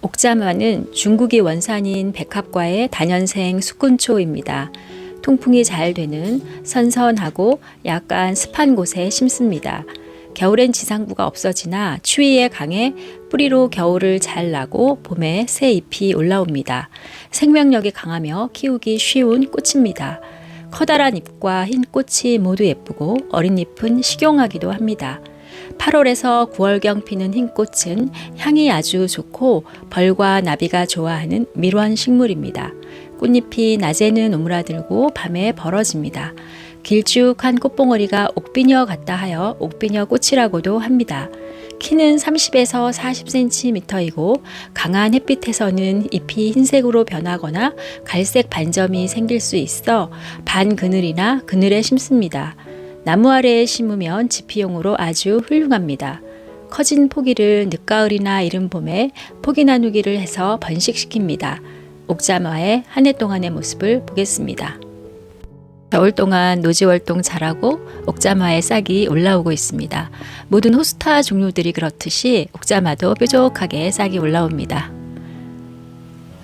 옥자마는 중국이 원산인 백합과의 단연생 숙군초입니다. 통풍이 잘 되는 선선하고 약간 습한 곳에 심습니다. 겨울엔 지상부가 없어지나 추위에 강해 뿌리로 겨울을 잘 나고 봄에 새 잎이 올라옵니다. 생명력이 강하며 키우기 쉬운 꽃입니다. 커다란 잎과 흰 꽃이 모두 예쁘고 어린 잎은 식용하기도 합니다. 8월에서 9월경 피는 흰 꽃은 향이 아주 좋고 벌과 나비가 좋아하는 밀원 식물입니다. 꽃잎이 낮에는 오므라들고 밤에 벌어집니다. 길쭉한 꽃봉오리가 옥비녀 같다 하여 옥비녀 꽃이라고도 합니다. 키는 30에서 40cm이고 강한 햇빛에서는 잎이 흰색으로 변하거나 갈색 반점이 생길 수 있어 반 그늘이나 그늘에 심습니다. 나무 아래에 심으면 지피용으로 아주 훌륭합니다. 커진 포기를 늦가을이나 이른 봄에 포기 나누기를 해서 번식시킵니다. 옥자마의 한 해 동안의 모습을 보겠습니다. 겨울 동안 노지 활동 잘하고 옥자마의 싹이 올라오고 있습니다. 모든 호스타 종류들이 그렇듯이 옥자마도 뾰족하게 싹이 올라옵니다.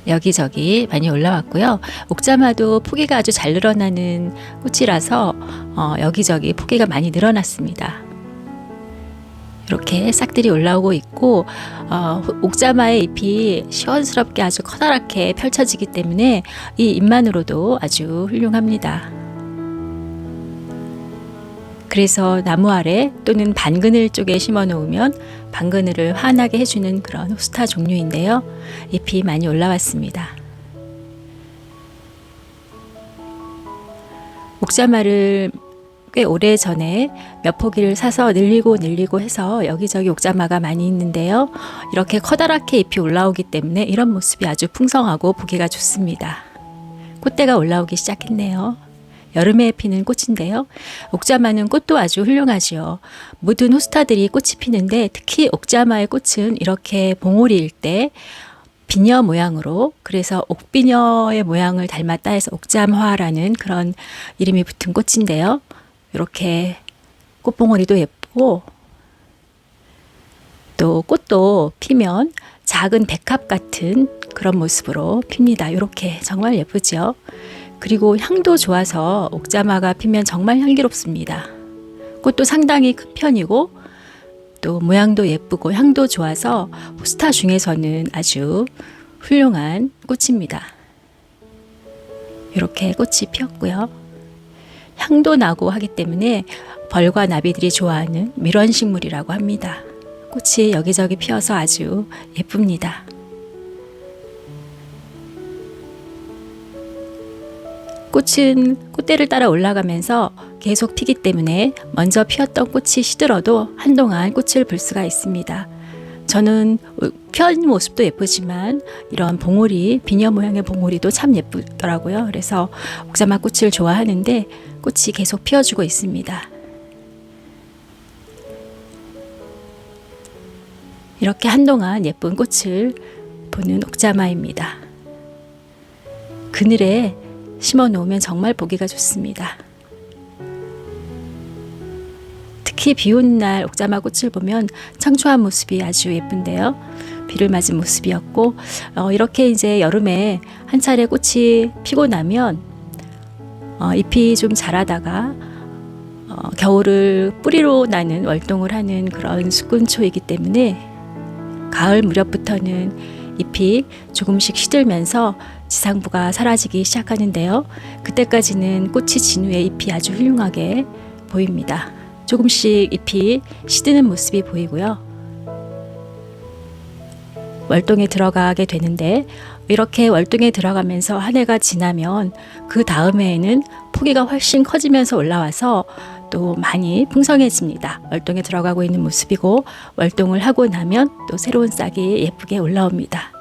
여기저기 많이 올라왔고요. 옥자마도 포기가 아주 잘 늘어나는 꽃이라서 어, 여기저기 포기가 많이 늘어났습니다. 이렇게 싹들이 올라오고 있고 어, 옥자마의 잎이 시원스럽게 아주 커다랗게 펼쳐지기 때문에 이 잎만으로도 아주 훌륭합니다. 그래서 나무 아래 또는 반그늘 쪽에 심어 놓으면 반그늘을 환하게 해주는 그런 호스타 종류인데요. 잎이 많이 올라왔습니다. 옥자마를 꽤 오래 전에 몇 포기를 사서 늘리고 늘리고 해서 여기저기 옥자마가 많이 있는데요. 이렇게 커다랗게 잎이 올라오기 때문에 이런 모습이 아주 풍성하고 보기가 좋습니다. 꽃대가 올라오기 시작했네요. 여름에 피는 꽃인데요. 옥자마는 꽃도 아주 훌륭하지요. 모든 호스타들이 꽃이 피는데 특히 옥자마의 꽃은 이렇게 봉오리일 때 비녀 모양으로 그래서 옥비녀의 모양을 닮았다 해서 옥잠화라는 그런 이름이 붙은 꽃인데요. 이렇게 꽃봉오리도 예쁘고 또 꽃도 피면 작은 백합 같은 그런 모습으로 핍니다. 이렇게 정말 예쁘죠. 그리고 향도 좋아서 옥자마가 피면 정말 향기롭습니다. 꽃도 상당히 큰 편이고 또 모양도 예쁘고 향도 좋아서 호스타 중에서는 아주 훌륭한 꽃입니다. 이렇게 꽃이 피었고요. 향도 나고 하기 때문에 벌과 나비들이 좋아하는 밀원 식물이라고 합니다. 꽃이 여기저기 피어서 아주 예쁩니다. 꽃은 꽃대를 따라 올라가면서 계속 피기 때문에 먼저 피었던 꽃이 시들어도 한동안 꽃을 볼 수가 있습니다. 저는 편 모습도 예쁘지만 이런 봉오리, 비녀 모양의 봉오리도 참 예쁘더라고요. 그래서 옥자마 꽃을 좋아하는데 꽃이 계속 피어주고 있습니다. 이렇게 한동안 예쁜 꽃을 보는 옥자마입니다. 그늘에 심어 놓으면 정말 보기가 좋습니다. 특히 비 오는 날 옥자마 꽃을 보면 청초한 모습이 아주 예쁜데요. 비를 맞은 모습이었고 어, 이렇게 이제 여름에 한 차례 꽃이 피고 나면 어, 잎이 좀 자라다가 어, 겨울을 뿌리로 나는 월동을 하는 그런 수꾼초이기 때문에 가을 무렵부터는 잎이 조금씩 시들면서 지상부가 사라지기 시작하는데요. 그때까지는 꽃이 진 후에 잎이 아주 훌륭하게 보입니다. 조금씩 잎이 시드는 모습이 보이고요. 월동에 들어가게 되는데 이렇게 월동에 들어가면서 한 해가 지나면 그 다음 해에는 포기가 훨씬 커지면서 올라와서 또 많이 풍성해집니다. 월동에 들어가고 있는 모습이고 월동을 하고 나면 또 새로운 싹이 예쁘게 올라옵니다.